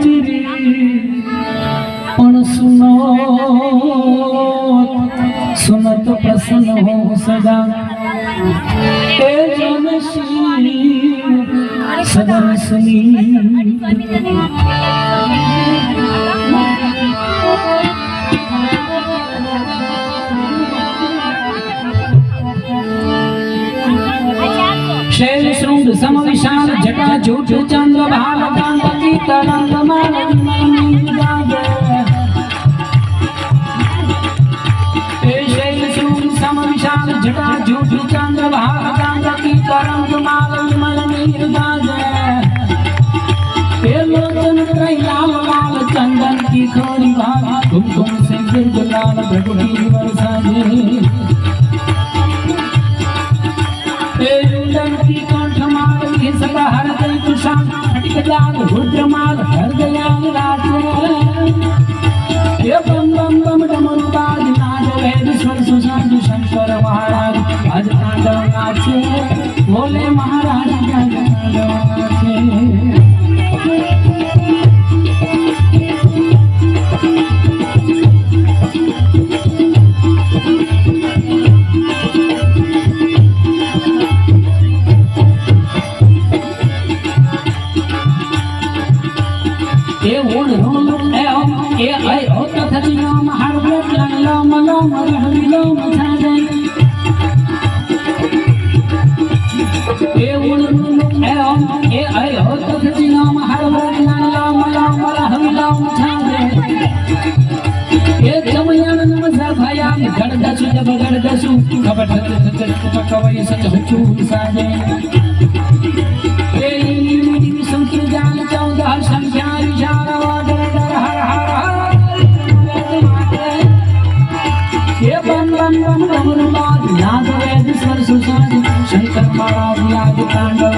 ચિરી. પણ સુનો સુનત પ્રસન્ન હો સદા. એ જન સદા સુની શૈલ શૃંગ સમ વિશાલ જટા જોટ ચંદ્ર ભાલ કાંત तरंग समविशाल झटा झूठ चंद्र भाग कांग की तरंग माल विमल नीर गाज लोचन कैलाल लाल चंदन की खोरी भाग तुम तुम से गिर लाल भटकी वर्षा जी की कंठ माल घिस हर दिन तुषार ગજાન ભુજમાન હરદયાન રાજે હે બમ બમ બમ ડમરુ બાજ નાદ વેદ સ્વર સુસાદુ શંકર મહારાજ આજ નાદ નાચે બોલે મહારાજ ગજાન એ ઓણ રોમ એ ઓમ એ આય ઓ તથા નામ હર લંગ લોમ લોમ રહી લોમ થાજે એ ઓણ રોમ એ ઓમ એ આય ઓ તથા નામ હર લંગ લોમ લોમ રહી લોમ થાજે એ ચમયાન નમ સભાયા ગડદસુ જબ ગડદસુ ખબર થત થત પકવઈ સચ હચુ સાજે. महाराज याद